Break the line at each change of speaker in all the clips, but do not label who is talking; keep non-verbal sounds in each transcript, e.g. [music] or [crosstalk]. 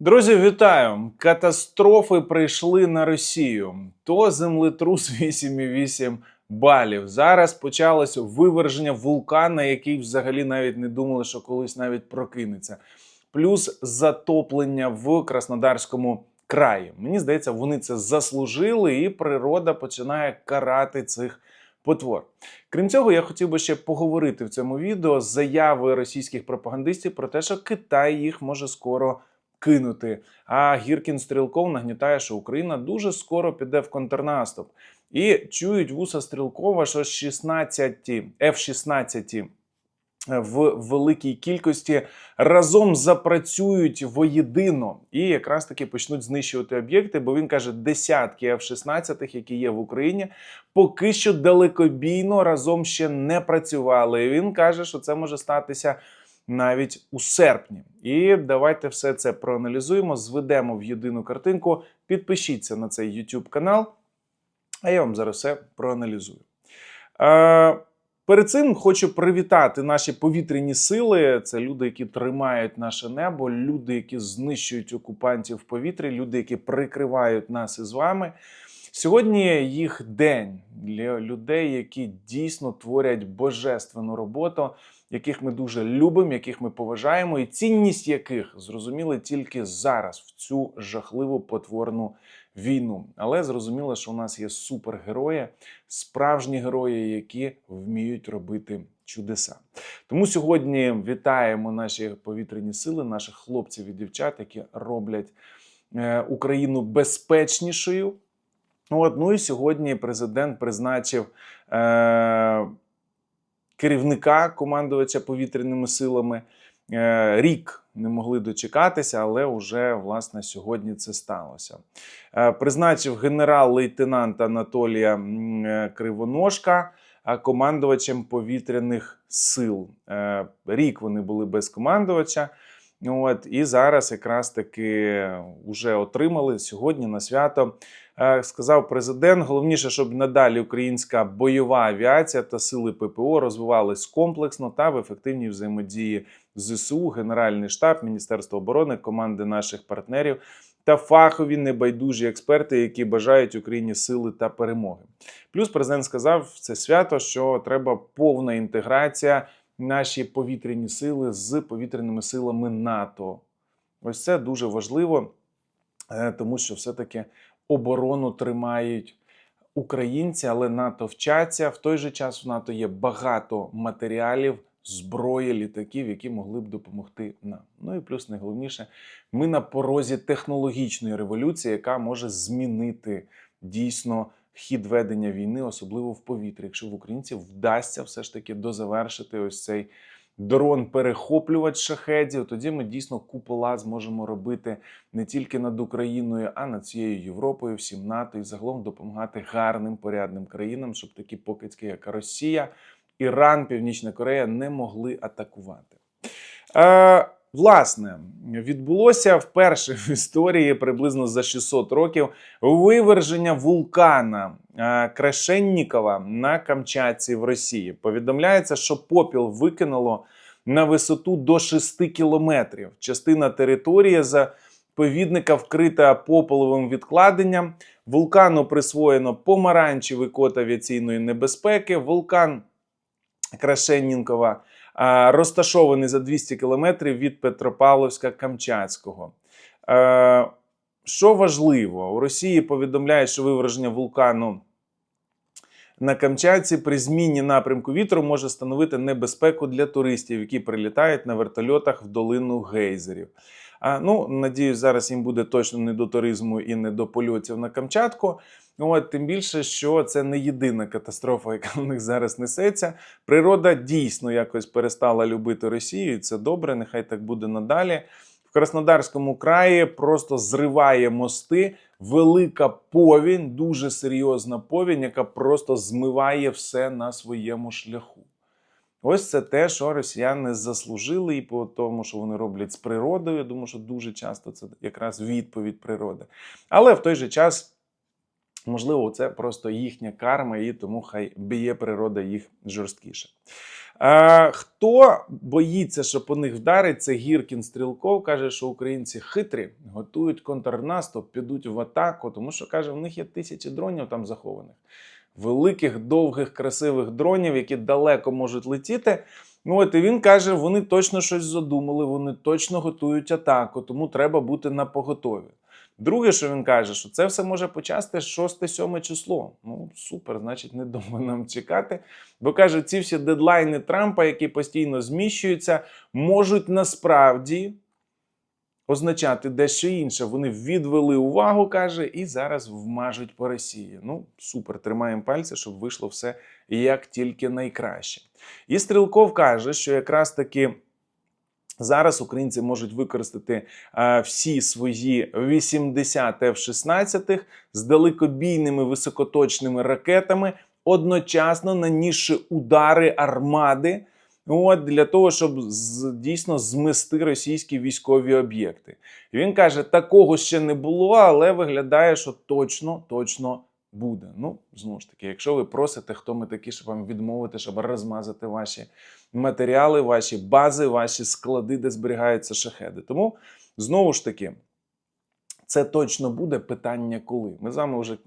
Друзі, вітаю! Катастрофи прийшли на Росію. То землетрус [laughs] 8,8 балів. Зараз почалось виверження вулкана, який взагалі навіть не думали, що колись навіть прокинеться. Плюс затоплення в Краснодарському краї. Мені здається, вони це заслужили, і природа починає карати цих потвор. Крім цього, я хотів би ще поговорити в цьому відео з заяви російських пропагандистів про те, що Китай їх може скоро кинути. А Гіркін Стрілков нагнітає, що Україна дуже скоро піде в контрнаступ. І чують вуса Стрілкова, що 16 F-16 в великій кількості разом запрацюють воєдино і якраз таки почнуть знищувати об'єкти. Бо він каже, десятки F-16, які є в Україні, поки що далекобійно разом ще не працювали. І він каже, що це може статися навіть у серпні. І давайте все це проаналізуємо, зведемо в єдину картинку. Підпишіться на цей YouTube канал, а я вам зараз все проаналізую. Е, Перед цим хочу привітати наші повітряні сили. Це люди, які тримають наше небо, люди, які знищують окупантів в повітрі, люди, які прикривають нас із вами. Сьогодні їх день для людей, які дійсно творять божественну роботу, яких ми дуже любимо, яких ми поважаємо, і цінність яких зрозуміли тільки зараз, в цю жахливу потворну війну. Але зрозуміло, що у нас є супергерої, справжні герої, які вміють робити чудеса. Тому сьогодні вітаємо наші повітряні сили, наших хлопців і дівчат, які роблять е, Україну безпечнішою. От, ну і сьогодні президент призначив е, керівника командувача повітряними силами. Е, рік не могли дочекатися, але вже власне сьогодні це сталося. Е, призначив генерал-лейтенанта Анатолія е, Кривоножка командувачем повітряних сил. Рік вони були без командувача. От, і зараз якраз таки вже отримали сьогодні на свято. Е, Сказав президент, головніше, щоб надалі українська бойова авіація та сили ППО розвивались комплексно та в ефективній взаємодії ЗСУ, Генеральний штаб, Міністерство оборони, команди наших партнерів та фахові небайдужі експерти, які бажають Україні сили та перемоги. Плюс президент сказав це свято, що треба повна інтеграція наші повітряні сили з повітряними силами НАТО. Ось це дуже важливо, е, тому що все-таки оборону тримають українці, але НАТО вчаться. В той же час в НАТО є багато матеріалів, зброї, літаків, які могли б допомогти нам. Ну і плюс найголовніше, ми на порозі технологічної революції, яка може змінити дійсно хід ведення війни, особливо в повітрі, якщо в українців вдасться все ж таки дозавершити ось цей дрон-перехоплювач шахедів, тоді ми дійсно купола зможемо робити не тільки над Україною, а над всією Європою, всім НАТО і загалом допомагати гарним порядним країнам, щоб такі покидьки, як Росія, Іран, Північна Корея не могли атакувати. Е, Власне, відбулося вперше в історії приблизно за 600 років виверження вулкана е, Крашеннікова на Камчатці в Росії. Повідомляється, що попіл викинуло на висоту до 6 кілометрів. Частина території заповідника вкрита попеловим відкладенням. Вулкану присвоєно помаранчевий код авіаційної небезпеки. Вулкан Крашеннікова розташований за 200 кілометрів від Петропавловська Камчатського. Е, Що важливо, у Росії повідомляють, що виверження вулкану на Камчатці при зміні напрямку вітру може становити небезпеку для туристів, які прилітають на вертольотах в долину гейзерів. Ну, надіюсь, зараз їм буде точно не до туризму і не до польотів на Камчатку. От, тим більше, що це не єдина катастрофа, [laughs] яка в них зараз несеться. Природа дійсно якось перестала любити Росію, і це добре, нехай так буде надалі. В Краснодарському краї просто зриває мости. Велика повінь, дуже серйозна повінь, яка просто змиває все на своєму шляху. Ось це те, що росіяни заслужили, і по тому, що вони роблять з природою. Я думаю, що дуже часто це якраз відповідь природи. Але в той же час Можливо, це просто їхня карма, і тому хай б'є природа їх жорсткіше. Е, хто боїться, що по них вдарить, це Гіркін Стрілков. Каже, що українці хитрі, готують контрнаступ, підуть в атаку, тому що каже, в них є тисячі дронів там захованих. Великих, довгих, красивих дронів, які далеко можуть летіти. Ну от і він каже, вони точно щось задумали, вони точно готують атаку, тому треба бути на поготові. Друге, що він каже, що це все може почасти 6-7 число. Ну, супер, значить, недовго нам чекати. Бо каже, ці всі дедлайни Трампа, які постійно зміщуються, можуть насправді означати дещо інше. Вони відвели увагу, каже, і зараз вмажуть по Росії. Ну, супер, тримаємо пальці, щоб вийшло все як тільки найкраще. І Стрілков каже, що якраз таки. Зараз українці можуть використати а, всі свої 80 F-16 з далекобійними високоточними ракетами, одночасно нанісши удари армади. От для того, щоб дійсно змести російські військові об'єкти. Він каже: такого ще не було, але виглядає, що точно, точно буде. Ну, знову ж таки, якщо ви просите, хто ми такі, щоб вам відмовити, щоб розмазати ваші матеріали, ваші бази, ваші склади, де зберігаються шахеди. Тому знову ж таки, це точно буде питання, коли. Ми з вами вже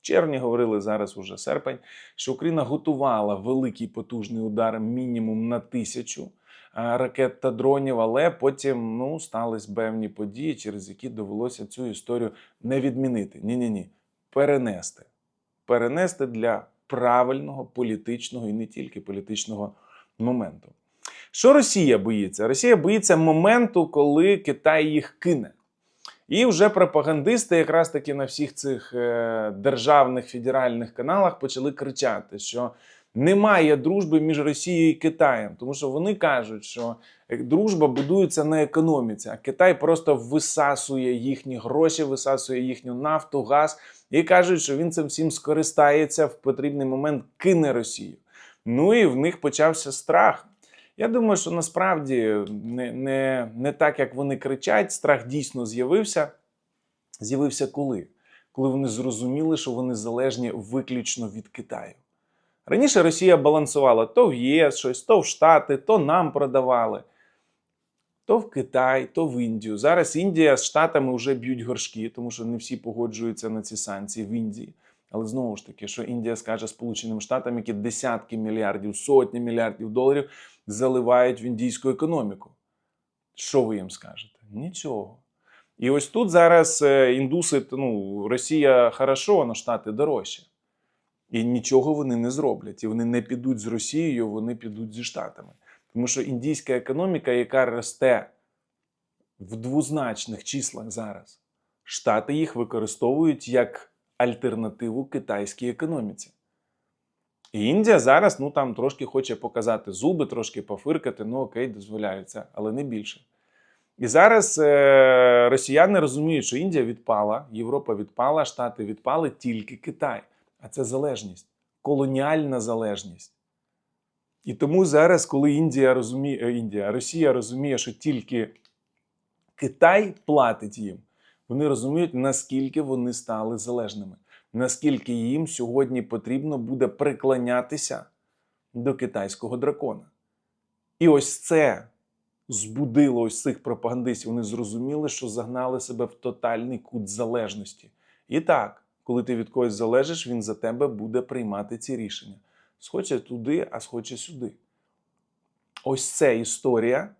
червні говорили, зараз уже серпень, що Україна готувала великий потужний удар мінімум на тисячу. Ракет та дронів, але потім ну стались певні події, через які довелося цю історію не відмінити. Ні, ні, ні, перенести. Перенести для правильного політичного і не тільки політичного моменту. Що Росія боїться? Росія боїться моменту, коли Китай їх кине. І вже пропагандисти, якраз таки на всіх цих е, державних федеральних каналах почали кричати, що немає дружби між Росією і Китаєм, тому що вони кажуть, що дружба будується на економіці, а Китай просто висасує їхні гроші, висасує їхню нафту, газ і кажуть, що він цим всім скористається в потрібний момент, кине Росію. Ну і в них почався страх. Я думаю, що насправді не, не, не так, як вони кричать, страх дійсно з'явився. З'явився коли? Коли вони зрозуміли, що вони залежні виключно від Китаю. Раніше Росія балансувала то в ЄС щось, то в Штати, то нам продавали, то в Китай, то в Індію. Зараз Індія з Штатами вже б'ють горшки, тому що не всі погоджуються на ці санкції в Індії. Але знову ж таки, що Індія скаже Сполученим Штатам, які десятки мільярдів, сотні мільярдів доларів заливають в індійську економіку. Що ви їм скажете? Нічого. І ось тут зараз е, індуси, ну, Росія хорошо, але Штати дорожче. І нічого вони не зроблять. І вони не підуть з Росією, вони підуть зі Штатами. Тому що індійська економіка, яка росте в двозначних числах зараз, Штати їх використовують як альтернативу китайській економіці. І Індія зараз ну там трошки хоче показати зуби, трошки пофиркати, ну окей, дозволяється, але не більше. І зараз е- росіяни розуміють, що Індія відпала, Європа відпала, Штати відпали, тільки Китай. А це залежність, колоніальна залежність. І тому зараз, коли Індія розуміє, е, Індія, Росія розуміє, що тільки Китай платить їм, вони розуміють, наскільки вони стали залежними, наскільки їм сьогодні потрібно буде приклонятися до китайського дракона. І ось це збудило ось цих пропагандистів. Вони зрозуміли, що загнали себе в тотальний кут залежності. І так, коли ти від когось залежиш, він за тебе буде приймати ці рішення. Схоче туди, а схоче сюди. Ось це історія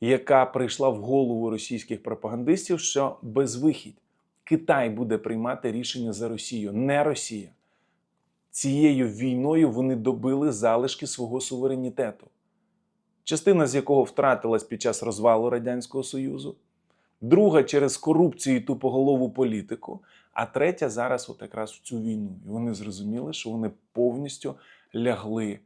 яка прийшла в голову російських пропагандистів, що безвихідь Китай буде приймати рішення за Росію, не Росія. Цією війною вони добили залишки свого суверенітету, частина з якого втратилась під час розвалу Радянського Союзу, друга через корупцію і тупоголову політику, а третя зараз, от якраз в цю війну. І вони зрозуміли, що вони повністю лягли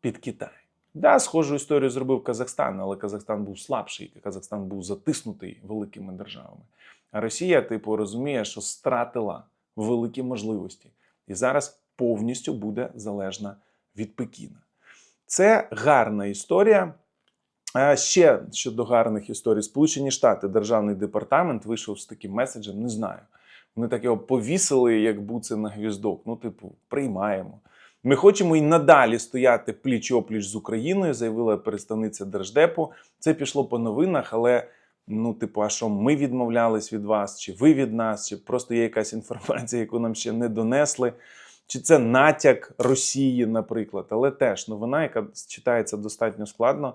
під Китай. Да, схожу історію зробив Казахстан, але Казахстан був слабший, Казахстан був затиснутий великими державами. А Росія, типу, розуміє, що стратила великі можливості і зараз повністю буде залежна від Пекіна. Це гарна історія. А ще щодо гарних історій, Сполучені Штати, Державний департамент вийшов з таким меседжем, не знаю. Вони так його повісили, як буце на гвіздок. Ну, типу, приймаємо. Ми хочемо і надалі стояти пліч опліч з Україною, заявила представниця Держдепу. Це пішло по новинах, але ну, типу, а що ми відмовлялись від вас, чи ви від нас, чи просто є якась інформація, яку нам ще не донесли. Чи це натяк Росії, наприклад, але теж новина, яка читається достатньо складно.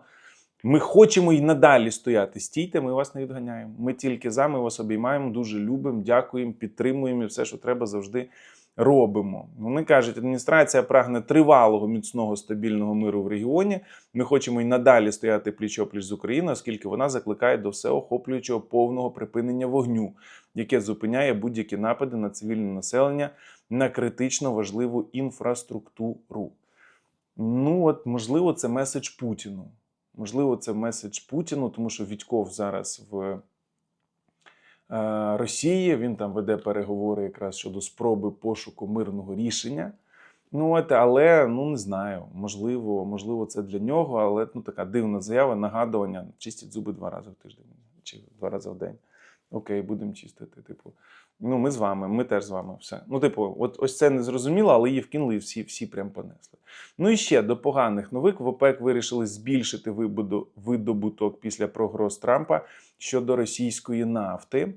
Ми хочемо і надалі стояти. Стійте, ми вас не відганяємо. Ми тільки за, ми вас обіймаємо, дуже любимо, дякуємо, підтримуємо і все, що треба, завжди робимо. Вони кажуть, адміністрація прагне тривалого, міцного, стабільного миру в регіоні. Ми хочемо і надалі стояти пліч-опліч з Україною, оскільки вона закликає до всеохоплюючого повного припинення вогню, яке зупиняє будь-які напади на цивільне населення на критично важливу інфраструктуру. Ну, от, можливо, це меседж Путіну. Можливо, це меседж Путіну, тому що Вітьков зараз в е, Росії. Він там веде переговори якраз щодо спроби пошуку мирного рішення. Ну, от, але ну не знаю, можливо, можливо, це для нього, але ну така дивна заява, нагадування: чистіть зуби два рази в тиждень чи два рази в день. Окей, будемо чистити. Типу, ну ми з вами, ми теж з вами. Все. Ну, типу, от ось це не зрозуміло, але її вкинули і всі, всі прям понесли. Ну і ще до поганих новик в ОПЕК вирішили збільшити видобуток після прогроз Трампа щодо російської нафти.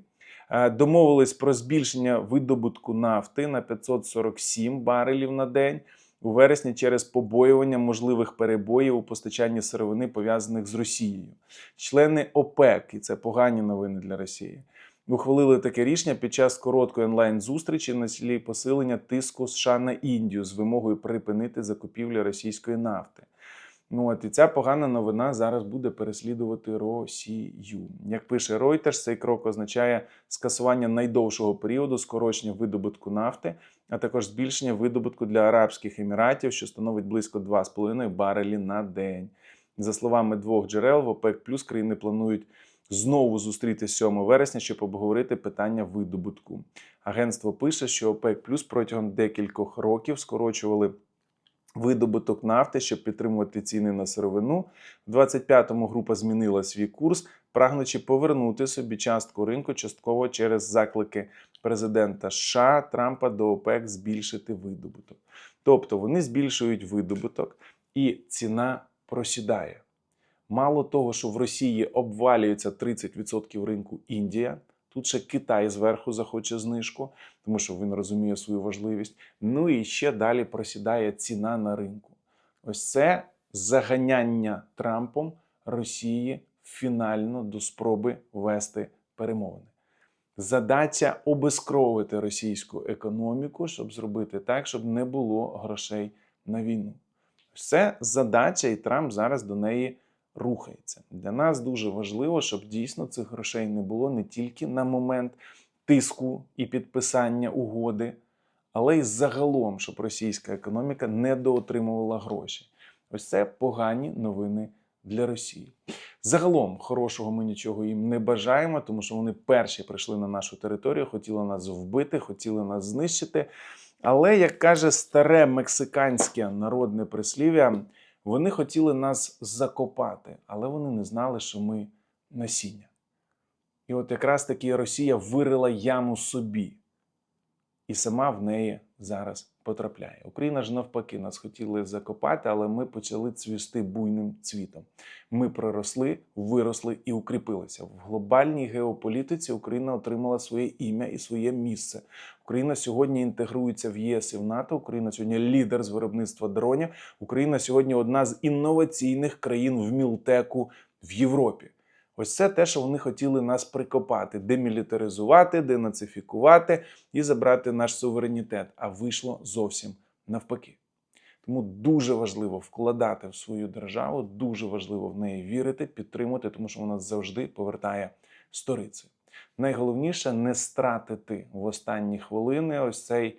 Е, Домовились про збільшення видобутку нафти на 547 барелів на день у вересні через побоювання можливих перебоїв у постачанні сировини пов'язаних з Росією. Члени ОПЕК, і це погані новини для Росії, ухвалили таке рішення під час короткої онлайн-зустрічі на тлі посилення тиску США на Індію з вимогою припинити закупівлю російської нафти. Ну от і ця погана новина зараз буде переслідувати Росію. Як пише Reuters, цей крок означає скасування найдовшого періоду скорочення видобутку нафти, а також збільшення видобутку для Арабських Еміратів, що становить близько 2,5 барелі на день. За словами двох джерел, в ОПЕК плюс країни планують знову зустрітися 7 вересня, щоб обговорити питання видобутку. Агентство пише, що ОПЕК плюс протягом декількох років скорочували видобуток нафти, щоб підтримувати ціни на сировину. В 25-му група змінила свій курс, прагнучи повернути собі частку ринку частково через заклики президента США Трампа до ОПЕК збільшити видобуток. Тобто вони збільшують видобуток, і ціна просідає. Мало того, що в Росії обвалюється 30% ринку Індія. Тут ще Китай зверху захоче знижку, тому що він розуміє свою важливість. Ну і ще далі просідає ціна на ринку. Ось це заганяння Трампом Росії фінально до спроби вести перемовини. Задача обезкровити російську економіку, щоб зробити так, щоб не було грошей на війну. Це задача, і Трамп зараз до неї рухається. Для нас дуже важливо, щоб дійсно цих грошей не було не тільки на момент тиску і підписання угоди, але й загалом, щоб російська економіка не доотримувала гроші. Ось це погані новини для Росії. Загалом хорошого ми нічого їм не бажаємо, тому що вони перші прийшли на нашу територію, хотіли нас вбити, хотіли нас знищити. Але, як каже старе мексиканське народне прислів'я, вони хотіли нас закопати, але вони не знали, що ми насіння. І от якраз таки Росія вирила яму собі, і сама в неї зараз потрапляє. Україна ж навпаки нас хотіли закопати, але ми почали цвісти буйним цвітом. Ми проросли, виросли і укріпилися. В глобальній геополітиці Україна отримала своє ім'я і своє місце. Україна сьогодні інтегрується в ЄС і в НАТО. Україна сьогодні лідер з виробництва дронів. Україна сьогодні одна з інноваційних країн в Мілтеку в Європі. Ось це те, що вони хотіли нас прикопати, демілітаризувати, денацифікувати і забрати наш суверенітет. А вийшло зовсім навпаки. Тому дуже важливо вкладати в свою державу, дуже важливо в неї вірити, підтримувати, тому що вона завжди повертає сторицею. Найголовніше не стратити в останні хвилини ось цей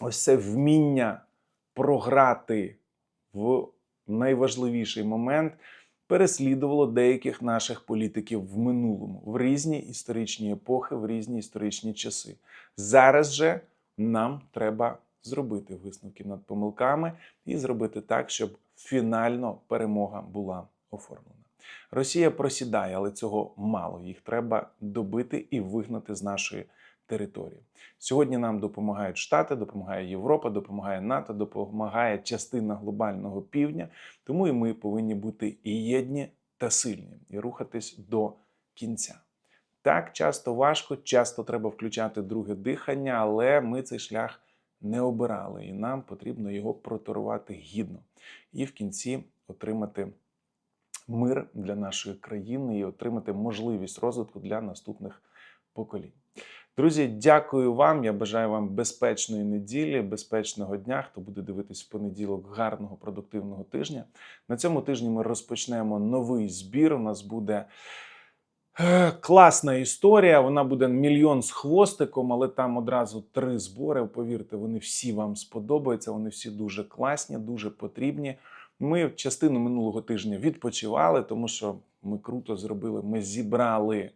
ось це вміння програти в найважливіший момент переслідувало деяких наших політиків в минулому, в різні історичні епохи, в різні історичні часи. Зараз же нам треба зробити висновки над помилками і зробити так, щоб фінально перемога була оформлена. Росія просідає, але цього мало. Їх треба добити і вигнати з нашої території. Сьогодні нам допомагають Штати, допомагає Європа, допомагає НАТО, допомагає частина глобального півдня. Тому і ми повинні бути і єдні та сильні і рухатись до кінця. Так, часто важко, часто треба включати друге дихання, але ми цей шлях не обирали, і нам потрібно його проторувати гідно і в кінці отримати мир для нашої країни і отримати можливість розвитку для наступних поколінь. Друзі, дякую вам. Я бажаю вам безпечної неділі, безпечного дня. Хто буде дивитись в понеділок, гарного продуктивного тижня. На цьому тижні ми розпочнемо новий збір. У нас буде е, класна історія. Вона буде мільйон з хвостиком, але там одразу три збори. Повірте, вони всі вам сподобаються. Вони всі дуже класні, дуже потрібні. Ми частину минулого тижня відпочивали, тому що ми круто зробили. Ми зібрали.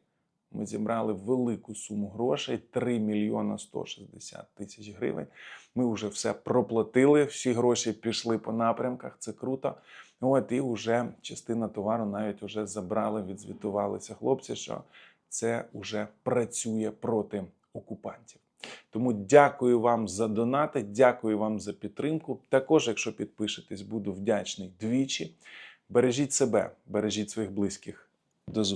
Ми зібрали велику суму грошей 3 мільйона 160 тисяч гривень. Ми вже все проплатили, всі гроші пішли по напрямках. Це круто. От і вже частина товару навіть вже забрали, відзвітувалися хлопці, що це вже працює проти окупантів. Тому дякую вам за донати, дякую вам за підтримку. Також, якщо підпишетесь, буду вдячний двічі. Бережіть себе, бережіть своїх близьких. До зустрічі.